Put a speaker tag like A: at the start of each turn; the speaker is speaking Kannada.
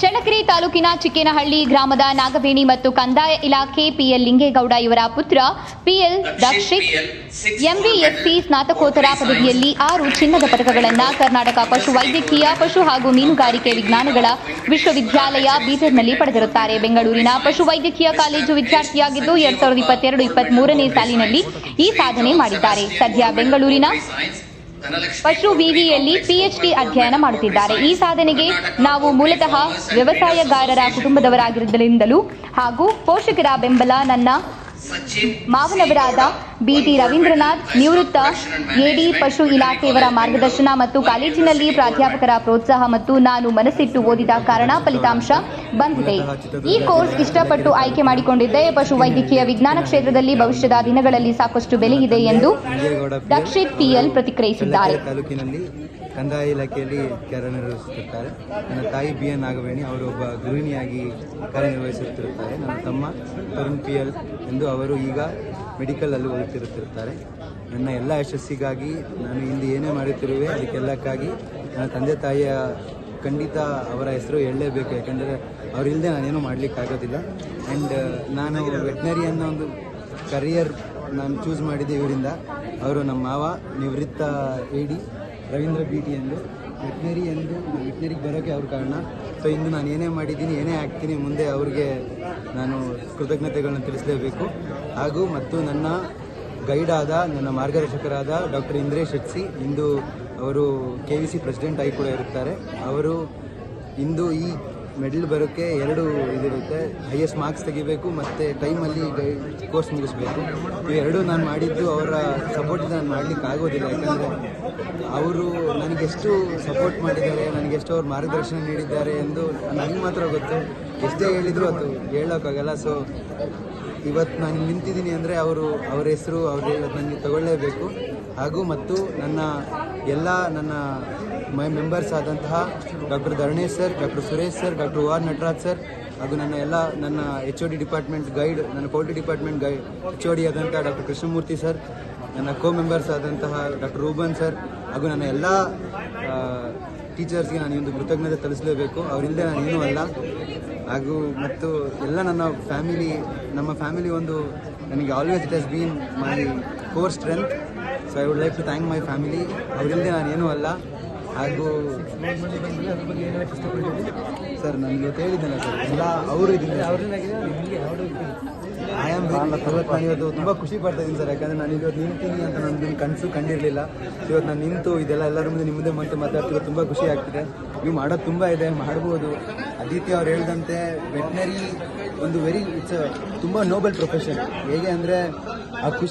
A: ತಾಲೂಕಿನ ಚಿಕ್ಕೇನಹಳ್ಳಿ ಗ್ರಾಮದ ನಾಗವೇಣಿ ಮತ್ತು ಕಂದಾಯ ಇಲಾಖೆ ಪಿಎಲ್ ಲಿಂಗೇಗೌಡ ಇವರ ಪುತ್ರ ಪಿಎಲ್ ದಕ್ಷಿತ್, ಎಂಬಿಎಸ್ಸಿ ಸ್ನಾತಕೋತ್ತರ ಪದವಿಯಲ್ಲಿ ಆರು ಚಿನ್ನದ ಪದಕಗಳನ್ನು ಕರ್ನಾಟಕ ಪಶು ವೈದ್ಯಕೀಯ, ಪಶು ಹಾಗೂ ಮೀನುಗಾರಿಕೆ ವಿಜ್ಞಾನಗಳ ವಿಶ್ವವಿದ್ಯಾಲಯ ಬೀದರ್ನಲ್ಲಿ ಪಡೆದಿರುತ್ತಾರೆ. ಬೆಂಗಳೂರಿನ ಪಶು ವೈದ್ಯಕೀಯ ಕಾಲೇಜು ವಿದ್ಯಾರ್ಥಿಯಾಗಿದ್ದು ಎರಡ್ ಸಾವಿರದ ಇಪ್ಪತ್ತೆರಡು ಇಪ್ಪತ್ತ್ ಸಾಲಿನಲ್ಲಿ ಈ ಸಾಧನೆ ಮಾಡಿದ್ದಾರೆ. ಸದ್ಯ ಬೆಂಗಳೂರಿನ ಪಶು ವಿವಿಯಲ್ಲಿ ಪಿಎಚ್ಡಿ ಅಧ್ಯಯನ ಮಾಡುತ್ತಿದ್ದಾರೆ. ಈ ಸಾಧನೆಗೆ ನಾವು ಮೂಲತಃ ವ್ಯವಸಾಯಗಾರರ ಕುಟುಂಬದವರಾಗಿರುವುದರಿಂದಲೂ ಹಾಗೂ ಪೋಷಕರ ಬೆಂಬಲ ನನ್ನ ಮಾವನವರಾದ ಬಿಟಿ ರವೀಂದ್ರನಾಥ್ ನಿವೃತ್ತ ಎಡಿ ಪಶು ಇಲಾಖೆಯವರ ಮಾರ್ಗದರ್ಶನ ಮತ್ತು ಕಾಲೇಜಿನಲ್ಲಿ ಪ್ರಾಧ್ಯಾಪಕರ ಪ್ರೋತ್ಸಾಹ ಮತ್ತು ನಾನು ಮನಸ್ಸಿಟ್ಟು ಓದಿದ ಕಾರಣ ಫಲಿತಾಂಶ ಬಂದಿದೆ. ಈ ಕೋರ್ಸ್ ಇಷ್ಟಪಟ್ಟು ಆಯ್ಕೆ ಮಾಡಿಕೊಂಡಿದ್ದೆ. ಪಶು ವೈದ್ಯಕೀಯ ವಿಜ್ಞಾನ ಕ್ಷೇತ್ರದಲ್ಲಿ ಭವಿಷ್ಯದ ದಿನಗಳಲ್ಲಿ ಸಾಕಷ್ಟು ಬೆಲೆ ಇದೆ ಎಂದು ದಕ್ಷಿತ್ ಪಿಎಲ್ ಪ್ರತಿಕ್ರಿಯಿಸಿದ್ದಾರೆ.
B: ಕಂದಾಯ ಇಲಾಖೆಯಲ್ಲಿ ಕಾರ್ಯನಿರ್ವಹಿಸುತ್ತಿರುತ್ತಾರೆ ನನ್ನ ತಾಯಿ ಬಿ. ಎನ್. ನಾಗವೇಣಿ ಅವರು ಒಬ್ಬ ಗೃಹಿಣಿಯಾಗಿ ಕಾರ್ಯನಿರ್ವಹಿಸುತ್ತಿರುತ್ತಾರೆ ನನ್ನ ತಮ್ಮ ತರುಣ್ ಪಿ ಎಲ್ ಎಂದು ಅವರು ಈಗ ಮೆಡಿಕಲ್ ಅಲ್ಲಿ ಓದುತ್ತಿರುತ್ತಿರುತ್ತಾರೆ ನನ್ನ ಎಲ್ಲ ಯಶಸ್ಸಿಗಾಗಿ ನಾನು ಇಂದು ಏನೇ ಮಾಡುತ್ತಿರುವೆ ಅದಕ್ಕೆಲ್ಲಕ್ಕಾಗಿ ನನ್ನ ತಂದೆ ತಾಯಿಯ ಖಂಡಿತ ಅವರ ಹೆಸರು ಹೇಳಲೇಬೇಕು. ಯಾಕಂದರೆ ಅವರಿಲ್ಲದೆ ನಾನೇನು ಮಾಡಲಿಕ್ಕಾಗೋದಿಲ್ಲ ಆ್ಯಂಡ್ ನಾನು ವೆಟ್ನರಿ ಅನ್ನೋ ಒಂದು ಕರಿಯರ್ ನಾನು ಚೂಸ್ ಮಾಡಿದ್ದೆ ಇವರಿಂದ. ಅವರು ನಮ್ಮ ಮಾವ, ನಿವೃತ್ತ A D Ravindra B T ಎಂದು. ವೆಟ್ನರಿ ಎಂದು ವೆಟ್ನರಿಗೆ ಬರೋಕ್ಕೆ ಅವ್ರ ಕಾರಣ. ಸೊ ಇಂದು ನಾನು ಏನೇ ಮಾಡಿದ್ದೀನಿ, ಏನೇ ಆಗ್ತೀನಿ ಮುಂದೆ ಅವ್ರಿಗೆ ನಾನು ಕೃತಜ್ಞತೆಗಳನ್ನ ತಿಳಿಸಲೇಬೇಕು. ಹಾಗೂ ಮತ್ತು ನನ್ನ ಗೈಡ್ ಆದ ನನ್ನ ಮಾರ್ಗದರ್ಶಕರಾದ ಡಾಕ್ಟರ್ ಇಂದ್ರೇಶ್ ಹೆಟ್ಸಿ ಇಂದು ಅವರು ಕೆ ವಿ ಸಿ ಪ್ರೆಸಿಡೆಂಟ್ ಆಗಿ ಕೂಡ ಇರುತ್ತಾರೆ. ಅವರು ಇಂದು ಈ ಮೆಡಲ್ ಬರೋಕ್ಕೆ ಎರಡು ಇದಿರುತ್ತೆ. ಹೈಯೆಸ್ಟ್ ಮಾರ್ಕ್ಸ್ ತೆಗಿಬೇಕು ಮತ್ತು ಟೈಮಲ್ಲಿ ಕೋರ್ಸ್ ಮುಗಿಸ್ಬೇಕು. ಇವೆರಡೂ ನಾನು ಮಾಡಿದ್ದು ಅವರ ಸಪೋರ್ಟ್ ನಾನು ಮಾಡ್ಲಿಕ್ಕೆ ಆಗೋದಿಲ್ಲ. ಯಾಕಂದರೆ ಅವರು ನನಗೆಷ್ಟು ಸಪೋರ್ಟ್ ಮಾಡಿದ್ದಾರೆ ನನಗೆಷ್ಟು ಅವ್ರು ಮಾರ್ಗದರ್ಶನ ನೀಡಿದ್ದಾರೆ ಎಂದು ನನಗೆ ಮಾತ್ರ ಗೊತ್ತು. ಎಷ್ಟೇ ಹೇಳಿದರೂ ಅದು ಹೇಳೋಕ್ಕಾಗಲ್ಲ. ಸೊ ಇವತ್ತು ನಾನು ನಿಂತಿದ್ದೀನಿ ಅಂದರೆ ಅವರು ಅವರ ಹೆಸರು, ಅವ್ರು ಹೇಳೋದು ನನಗೆ ತಗೊಳ್ಳೇಬೇಕು. ಹಾಗೂ ಮತ್ತು ನನ್ನ ಎಲ್ಲ ನನ್ನ ಮೈ ಮೆಂಬರ್ಸ್ ಆದಂತಹ doctor Dharanesh sir, doctor Suresh sir, doctor R Nataraj sir, ಹಾಗೂ ನನ್ನ ಎಲ್ಲ ನನ್ನ H O D department guide, ನನ್ನ poultry department guide H O D ಆದಂಥ ಡಾಕ್ಟರ್ ಕೃಷ್ಣಮೂರ್ತಿ ಸರ್, ನನ್ನ ಕೋ ಮೆಂಬರ್ಸ್ ಆದಂತಹ ಡಾಕ್ಟರ್ ರೂಬನ್ ಸರ್, ಹಾಗೂ ನನ್ನ ಎಲ್ಲ ಟೀಚರ್ಸ್ಗೆ ನಾನು ಒಂದು ಕೃತಜ್ಞತೆ ತಲಿಸಲೇಬೇಕು ಅವರಿಂದ ನಾನು ಏನೂ ಅಲ್ಲ. ಹಾಗೂ ಮತ್ತು ಎಲ್ಲ ನನ್ನ ಫ್ಯಾಮಿಲಿ ನಮ್ಮ ಫ್ಯಾಮಿಲಿ ಒಂದು ನನಗೆ always it has been my core strength so I would like to thank my family ಅವರಿಲ್ಲದೆ ನಾನು ಏನೂ ಅಲ್ಲ. ಹಾಗೂ ಸರ್ ನಾನು ಇವತ್ತು ಹೇಳಿದ್ದೇನೆ ಸರ್ ಎಲ್ಲ ಅವರು ಇದ್ದೀನಿ ಐ ಆಮ್ ಇವತ್ತು ನಾನು ಇವತ್ತು ತುಂಬ ಖುಷಿ ಪಡ್ತಾ ಇದ್ದೀನಿ ಸರ್ ಯಾಕಂದರೆ ನಾನು ಇವತ್ತು ನಿಂತೀನಿ ಅಂತ ನನ್ನ ಕನಸು ಕಂಡಿರಲಿಲ್ಲ. ಇವತ್ತು ನಾನು ನಿಂತು ಇದೆಲ್ಲ ಎಲ್ಲರ ಮುಂದೆ ನಿಮ್ಮ ಮುಂದೆ ಮತ್ತೆ ಮಾತಾಡ್ತಿರೋ ತುಂಬ ಖುಷಿ ಆಗ್ತಿದೆ. ನೀವು ಮಾಡೋದು ತುಂಬ ಇದೆ ಮಾಡ್ಬೋದು. ಅದಿತಿ ಅವ್ರು ಹೇಳಿದಂತೆ ವೆಟ್ನರಿ ಒಂದು ವೆರಿ ಇಟ್ಸ್ ತುಂಬ ನೋಬಲ್ ಪ್ರೊಫೆಷನ್ ಹೇಗೆ ಅಂದರೆ ಆ ಖುಷಿ